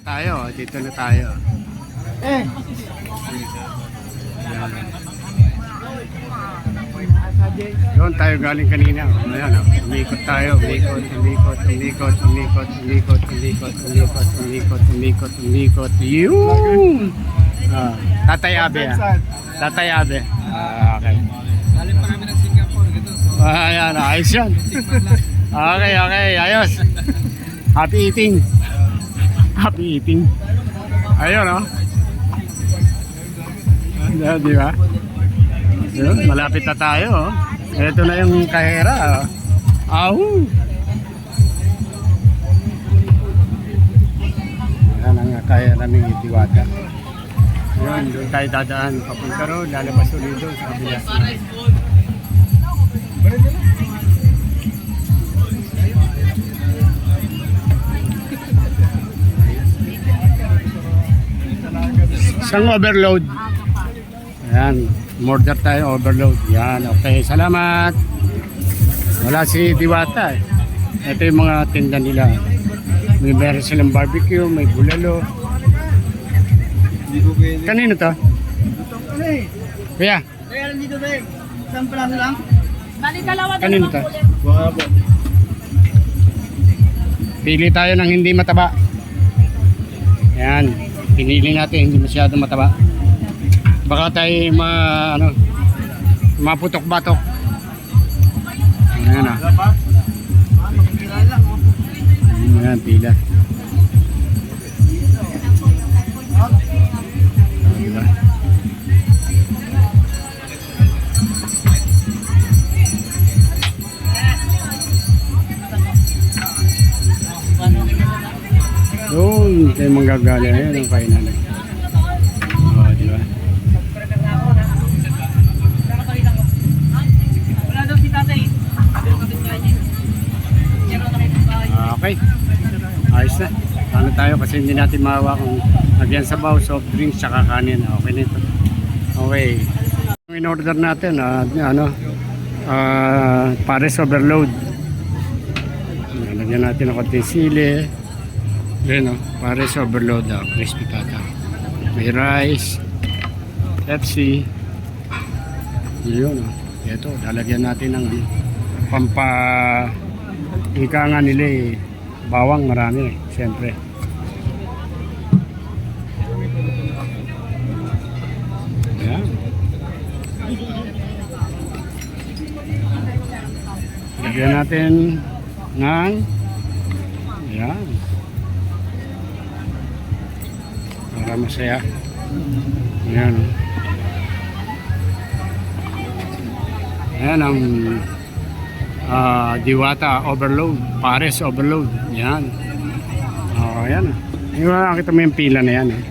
Tayo, dito na tayo. Eh, Doon tayo galing kanina. Ayan, oh. umikot tayo, umikot, umikot, umikot, umikot, umikot, umikot, umikot, umikot, umikot, umikot. Yun! Ah, Tatay Abe ah. Tatay Abe. Ah, okay. galing pa kami ng Singapore. Ganito. Ah, ayan, ayos yan. Okay, okay, ayos. Happy eating. Happy eating. Ayun, oh. Ano, di ba? Yun, malapit na tayo, oh. Ito na yung kahera, oh. Ahu! Yan ang kaya namin itiwata. Yun, doon tayo dadaan. Papunta roon, lalabas ulit doon sa kabila. Isang overload. Ayan, murder tayo overload. Yan, okay. Salamat. Wala si Diwata. eh. Ito yung mga tinda nila. May meron silang barbecue, may bulalo. Kanino to? Kuya, Kaya nandito ba? Isang plaso lang? Bali dalawa kanino to? po. Pili tayo ng hindi mataba. Ayan, pinili natin hindi masyado mataba. Baka tayo ma ano maputok-batok. Ayan pa? Ah, ko. Ayan, pila. Doon, tayo manggagala. Ayan ang kainan. Oo, di ba? Okay. Ayos na. Ano tayo kasi hindi natin mahawa kung lagyan sa baw, soft drinks, tsaka kanin. Okay na ito. Okay. Yung in-order natin, ah, ano, ah, pares overload. Lagyan natin ng konting sili. Yan o, pares overload daw, crispy tata. May rice, Pepsi. Yun o. Ito, lalagyan natin ng ano, pampa ika nga nila eh, bawang marami eh, siyempre. Ayan. Lagyan natin ng Ayan. Para masaya. Ayan. oh. Ayan ang ah, diwata overload, pares overload. Yan. Oh, ayan. Yung nakita mo yung pila na yan. Eh.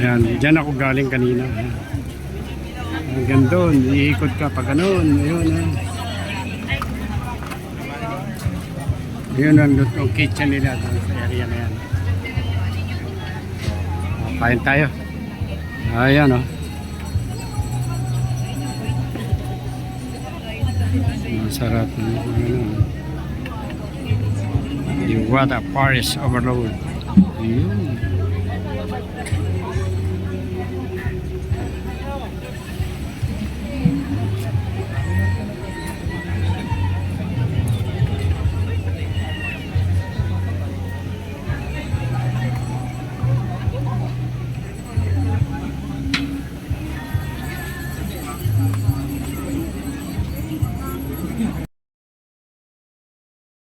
Ayan, diyan ako galing kanina. Hanggang doon, iikot ka pa ganun. Ayun, ayun. Yun ang yung kitchen nila doon sa area na yan. Kain tayo. Ayan, oh. Masarap. Ano, Yung Wata Paris Overload. Yun.